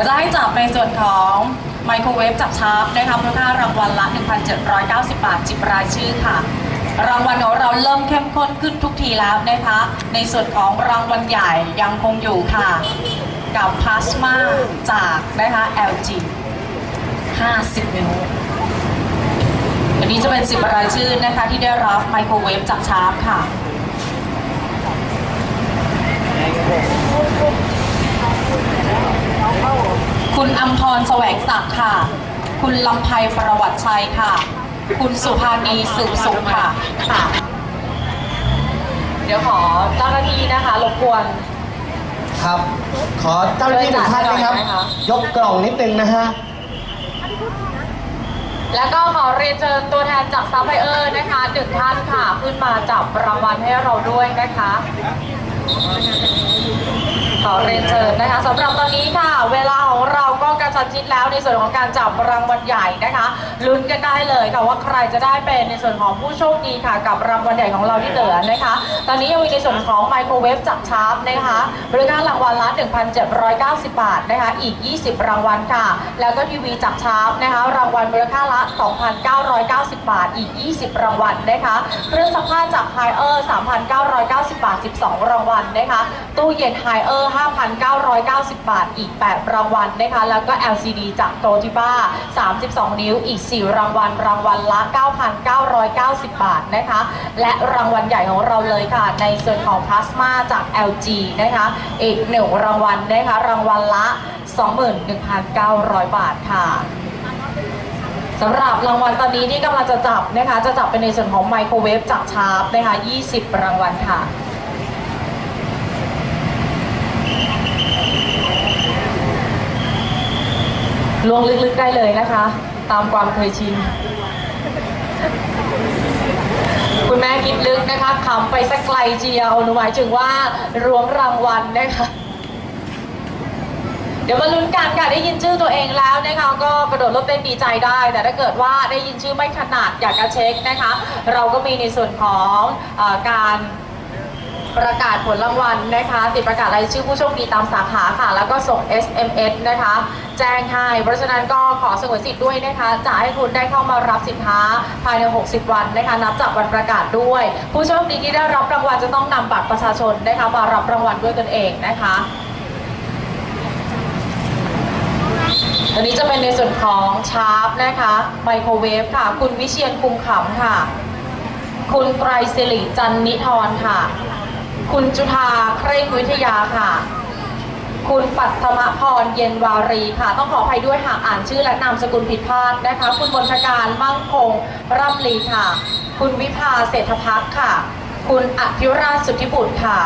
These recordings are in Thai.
ยวจะให้จับในส่วนของไมโครเวฟจับชาร์ปนะคะมูลค่ารางวัลละ 1,790 บาทจิบรายชื่อค่ะ รางวัลของเราเริ่มเข้มข้นขึ้นทุกทีแล้วนะคะ ในส่วนของรางวัลใหญ่ยังคงอยู่ค่ะ กับพลาสมาจากนะคะ LG 50 นิ้วอันนี้จะเป็น 10 รายชื่อนะคะที่ได้รับไมโครเวฟจากชาร์ปค่ะ คุณอัมพรแสวงศักดิ์ค่ะ คุณลำไพประวัติชัยค่ะ คุณสุภานีสืบสุขค่ะค่ะเดี๋ยวขอเจ้าหน้าที่นะคะรบกวน ครับ ขอเจ้าหน้าที่หนึ่งท่านนะครับช่วยจัดหน่อยไหมคะยกกล่องนิดนึงนะฮะ แล้วก็ขอเรียนเชิญตัวแทนจากซัพพลายเออร์นะคะหนึ่งท่านค่ะ ขึ้นมาจับรางวัลให้เราด้วยนะคะ ขอเรียนเชิญนะคะสำหรับตอนนี้ค่ะ เวลาของเราก็กระชันชิดแล้วในส่วนของการจับรางวัลใหญ่นะคะลุ้นกันได้เลยค่ะว่าใครจะได้เป็นในส่วนของผู้โชคดีค่ะ กับรางวัลใหญ่ของเราที่เหลือนะคะ ตอนนี้ยังมีในส่วนของไมโครเวฟจับชาร์ปนะคะบริการรางวัลละ 1,790 บาทนะคะอีก 20 รางวัลค่ะ แล้วก็ทีวีจับชาร์ปนะคะรางวัลมูลค่าละ 2,990 บาทอีก 20 รางวัลนะคะเครื่องซักผ้าจากไฮเออร์3,990 บาท 12 รางวัลนะคะตู้เย็นไฮเออร์5,990 บาทอีก 8 รางวัลนะคะ แล้วก็ LCD จากโตทิบ้า 32 นิ้วอีก 4 รางวัล รางวัลละ 9,990 บาทนะคะ และรางวัลใหญ่ของเราเลยค่ะ ในส่วนของพลาสมาจาก LG นะคะอีก1รางวัลนะคะ รางวัลละ 21,900 บาทค่ะสำหรับรางวัลตอนนี้ที่กำลังจะจับนะคะ จะจับเป็นในส่วนของไมโครเวฟจากชาร์ปนะคะ 20 รางวัลค่ะ ลวงลึกๆได้เลยนะคะ ตามความเคยชิน คุณแม่คิดลึกนะคะขำไปสักไกลเจียวหนูหมายถึงว่าล้วงรางวัลนะคะเดี๋ยวมาลุ้นกันค่ะได้ยินชื่อตัวเองแล้วนะคะก็กระโดดรถเต้นดีใจได้ แต่ถ้าเกิดว่าได้ยินชื่อไม่ถนัดอยากจะเช็คนะคะ เราก็มีในส่วนของอการ ประกาศผลรางวัลนะคะ ติดประกาศรายชื่อผู้โชคดีตามสาขาค่ะ แล้วก็ส่ง SMS นะคะ แจ้งให้เพราะฉะนั้นก็ขอสงวนสิทธิ์ด้วยนะคะ จะให้คุณได้เข้ามารับสินค้าภายใน 60 วันนะคะ นับจากวันประกาศด้วย ผู้โชคดีที่ได้รับรางวัลจะต้องนำบัตรประชาชนนะคะมารับรางวัลด้วยตนเองนะคะอันนี้จะเป็นในส่วนของชาร์ปนะคะไมโครเวฟค่ะ คุณวิเชียนคุมขำค่ะ คุณไตรศิริจันนิธรค่ะ คุณจุธาเคร่งวิทยาค่ะ คุณปัทมพรเย็นวารีค่ะ ต้องขออภัยด้วยหากอ่านชื่อและนามสกุลผิดพลาดนะคะ คุณมนทการมั่งคงร่ำลีค่ะ คุณวิภาเศรษฐพักค่ะ คุณอภิราชสุทธิบุตรค่ะ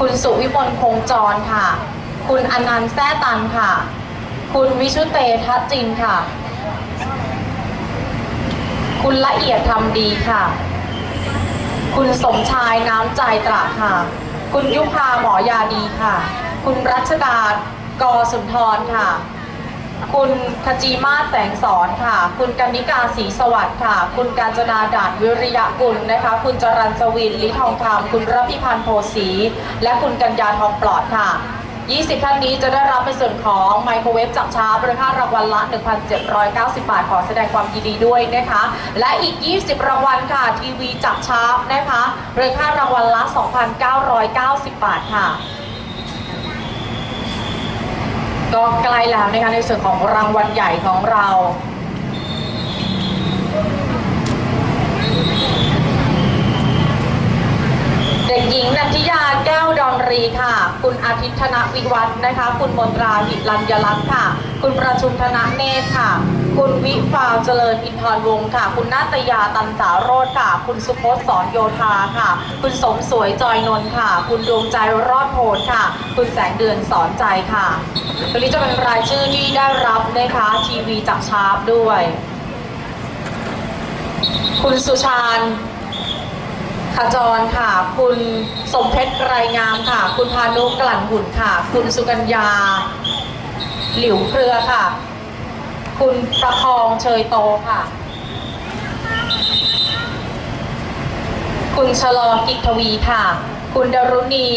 คุณสุวิมลคงจรค่ะ คุณอนันต์แท้ตันค่ะ คุณวิชุเตทัจินค่ะ คุณละเอียดทำดีค่ะ คุณสมชายน้ำใจตราค่ะ คุณยุพาหมอยาดีค่ะ คุณรัชดากอสุนทรค่ะ คุณขจีมาศแสงสอนค่ะ คุณกนิกาศรีสวัสดิ์ค่ะ คุณกาญจนาดาดวิริยะกุลนะคะ คุณจรันสวินลิทองคำคุณรพิพันธ์โพสีและคุณกัญญาทองปลอดค่ะ 20 ท่านนี้จะได้รับในส่วนของไมโครเวฟจับช้าร์ปมูลค่ารางวัลละ 1,790 บาท ขอแสดงความยินดีด้วยนะคะ และอีก 20 รางวัลค่ะ ทีวีจับช้านะคะมูลค่ารางวัลละ 2,990 บาทค่ะ ก็ใกล้แล้วนะคะในส่วนของรางวัลใหญ่ของเรา เด็กหญิงนันทิยาแก้วดอนรีค่ะ คุณอาทิตย์ธนวิวัฒน์นะคะ คุณมนตราหิรัญยลักษ์ค่ะ คุณประชุมธนเนตรค่ะ คุณวิฟาวเจริญอินทรวงศ์ค่ะ คุณนาตยาตันสาโรธค่ะ คุณสุพจน์สอนโยธาค่ะ คุณสมสวยจอยนนท์ค่ะ คุณดวงใจรอดโพนค่ะ คุณแสงเดือนสอนใจค่ะตัวนี้จะเป็นรายชื่อที่ได้รับนะคะทีวีจากชาร์ปด้วย คุณสุชาญ ขจรค่ะ คุณสมเพชรไกรงามค่ะ คุณพานุกลั่นหุ่นค่ะ คุณสุกัญญา หลิวเครือค่ะ คุณประคองเชยโตค่ะ คุณชะลอกิจทวีค่ะ คุณดรุณี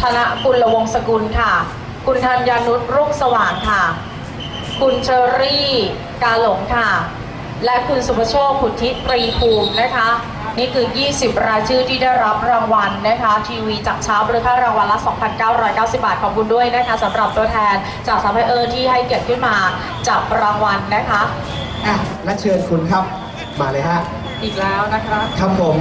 ธนกุลวงศ์สกุลค่ะ คุณธัญญนุชรุ่งสว่างค่ะ คุณเชอรี่ กาหลงค่ะ และคุณสุภโชคขุทธิตรีภูมินะคะ นี่คือ 20 รายชื่อที่ได้รับรางวัลนะคะทีวีจากเช้ามูลค่ารางวัลละ 2,990 บาทขอบคุณด้วยนะคะสำหรับตัวแทนจากซัพพลายเออร์ที่ให้เกียรติขึ้นมาจับรางวัลนะคะ อะและเชิญคุณครับมาเลยฮะอีกแล้วนะคะครับผม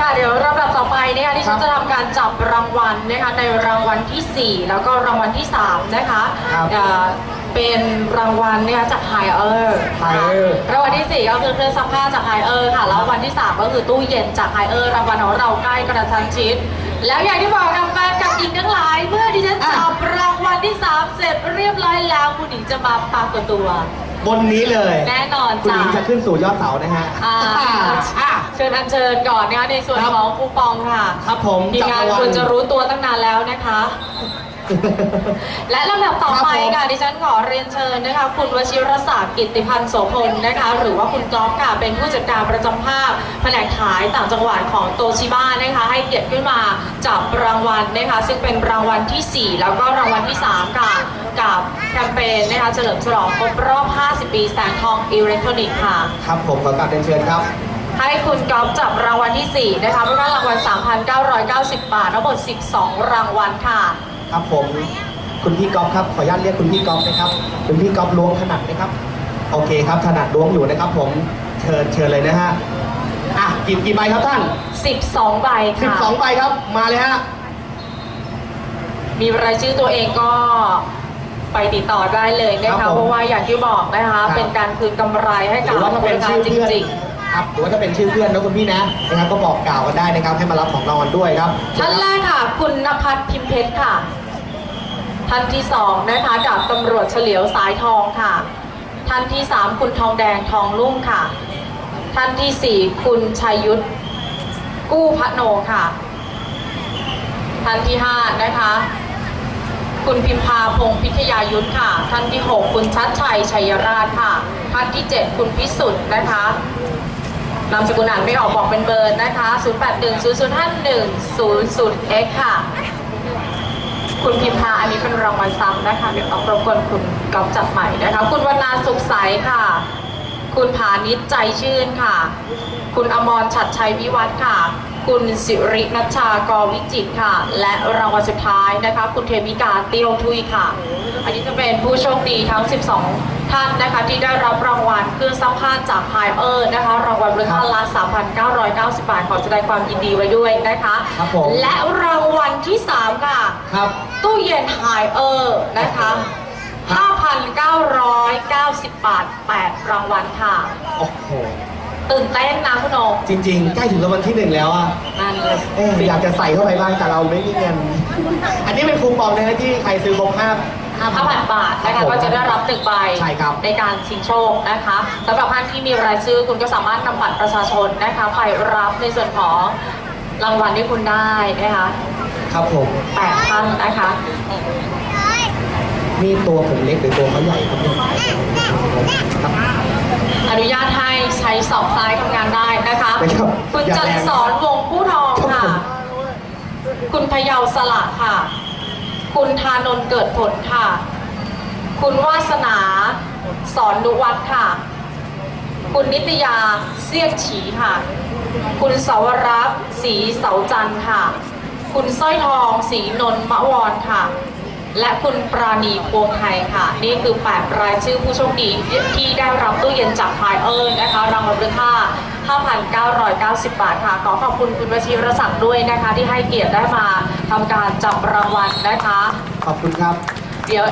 ค่ะเดี๋ยวลำดับต่อไปนะคะที่ฉันครับจะทำการจับรางวัลนะคะในรางวัลทีสี่ 4 แล้วก็รางวัลที่ 3 นะคะครับ เอ่อ เป็นรางวัลนะคะจากไฮเออร์ Haier รางวัลที่4ก็คือเครื่องซักผ้าจากไฮเออร์ค่ะ แล้วรางวัลที่3ก็คือตู้เย็นจากไฮเออร์รางวัลของเราใกล้กระชั้นชิด แล้วอย่างที่บอกกับแฟนกับหญิงทั้งหลาย เมื่อดิฉันอะ จับรางวัลที่3เสร็จเรียบร้อยแล้วคุณหญิงจะมาปรากฏตัว บนนี้เลยแน่นอนคุณจ้ะหญิงจะขึ้นสู่ยอดเสานะฮะ อ่าอะ เชิญอัญเชิญก่อนนะคะในส่วนครับ ของคูปองค่ะ ครับผมทีมงานจับรางวัลควรจะรู้ตัวตั้งนานแล้วนะคะ และลำดับต่อไปครับผมค่ะดิฉันขอเรียนเชิญนะคะ คุณวชิรศักดิ์กิตติพันธ์โสพลนะคะ หรือว่าคุณก๊อฟค่ะเป็นผู้จัดการประจำภาคแผนกขายต่างจังหวัดของโตชิบ้านะคะ ให้เกียรติขึ้นมาจับรางวัลนะคะ ซึ่งเป็นรางวัลทีสี่4 แล้วก็รางวัลที่ 3 ค่ะ กับแคมเปญนะคะเฉลิมฉลองครบรอบ 50 ปีแสงทองอิเล็กทรอนิกส์ค่ะครับผมขอกราบเรียนเชิญครับให้คุณก๊อฟจับรางวัลที่ 4 นะคะมูลค่ารางวัล 3,990 บาททั้งหมด 12 รางวัลค่ะ ครับผม คุณพี่ก๊อฟครับ ขออนุญาตเรียกคุณพี่ก๊อฟนะครับ คุณพี่ก๊อฟล้วงถนัดไหมครับ โอเคครับ ถนัดล้วงอยู่นะครับ ผม เชิญเชิญเลยนะฮะ อะกี่กี่ใบครับท่าน 12 ใบค่ะ 12ใบครับ มาเลยฮะ มีรายชื่อตัวเองก็ไปติดต่อได้เลยนะครัคะบผมเพราะว่าอย่างที่บอกนะคะ ครับเป็นการคืนกำไรให้หกับรือว่าถ้าบเป็นริกาชื่รอจเพื่อน ริง ครับหรือว่าถ้าเป็นชื่อเพื่อนนะคุณพี่นะนะครับก็บอกกล่าวกันได้นะครับให้มารับของรางวัลด้วยครับๆท่านแรกค่ะ คุณนภัสพิมเพชรค่ะท่านที่สองนะคะดาบตำรวจเฉลียวสายทองค่ะท่านที่สามคุณทองแดงทองลุ่มค่ะท่านที่สี่คุณชัยยุทธกู้พระโนค่ะท่านที่ห้านะคะคุณพิมพาพงศ์พิทยายุทธค่ะ ท่านที่ 6 คุณชัดชัยชัยราชค่ะ ท่านที่ 7 คุณพิสุทธิ์นะคะ นามสกุลอ่านไม่ออกบอกเป็นเบอร์นะคะ 0 8 1 0 0 5 1 0 0 x ค่ะ คุณพิมพาอันนี้เป็นรางวัลซ้ำนะคะ เดี๋ยวต้องรบกวนคุณกอบจัดใหม่นะคะ คุณวรรณาสุขใสค่ะ คุณผานิชใจชื่นค่ะ คุณอมรฉัดชัยวิวัฒน์ค่ะ คุณสิรินัชชากรวิจิตค่ะ และรางวัลสุดท้ายนะคะ คุณเทมิกาเตียวทุยค่ะ อันนี้จะเป็นผู้โชคดีทั้ง 12 ท่านนะคะที่ได้รับรางวัลเครื่องซักผ้าจากไฮเออร์นะคะรางวัลมูลค่าละ3,990บาทขอแสดงความยินดีไว้ด้วยนะคะ ครับผม และรางวัลที่3ค่ะ ครับ ตู้เย็นไฮเออร์นะคะ 5,990 บาท 8 รางวัลค่ะ โอ้โห ตื่นเต้นนะคุณโอจริง ๆ ใกล้ถึงรางวัลที่หนึ่งแล้วอะนั่นเลยเอ๊ะอยากจะใส่เข้าไปบ้างแต่เราไม่มีเงิน อันนี้เป็นคูปองนะฮะที่ใครซื้อครบห้าห้า 5,000 บาทนะคะก็จะได้รับหนึ่งใบใช่ครับในการชิงโชคนะคะสำหรับท่านที่มีรายชื่อคุณก็สามารถนำบัตรประชาชนนะคะไปรับในส่วนของรางวัลที่คุณได้นะคะครับผมแปดท่านนะคะนี่ตัวผมเล็กหรือตัวเขาใหญ่ครับเนี่ยครับอนุญาตให้ใช้สอบซ้ายทำงานได้นะคะไม่ครับคุณอย่าจันแรงสอนวงผู้ทองค่ะครับผมคุณพยาวสละค่ะ คุณธานนท์เกิดผลค่ะ คุณวาสนาสอนนุวัฒน์ค่ะ คุณนิตยาเสียกฉีค่ะ คุณสาวรักษ์ศรีเสาจันทร์ค่ะ คุณสร้อยทองศรีนนท์มะวรค่ะ และคุณปราณีพวงไทยค่ะ นี่คือ8รายชื่อผู้โชคดีที่ได้รับตู้เย็นจากไฮเออร์นะคะ รางวัลมูลค่า5,990 บาทค่ะ ขอขอบคุณคุณวชิรศักดิ์ด้วยนะคะ ที่ให้เกียรติได้มา ทำการจับรางวัลนะคะ ขอบคุณครับ เดี๋ยว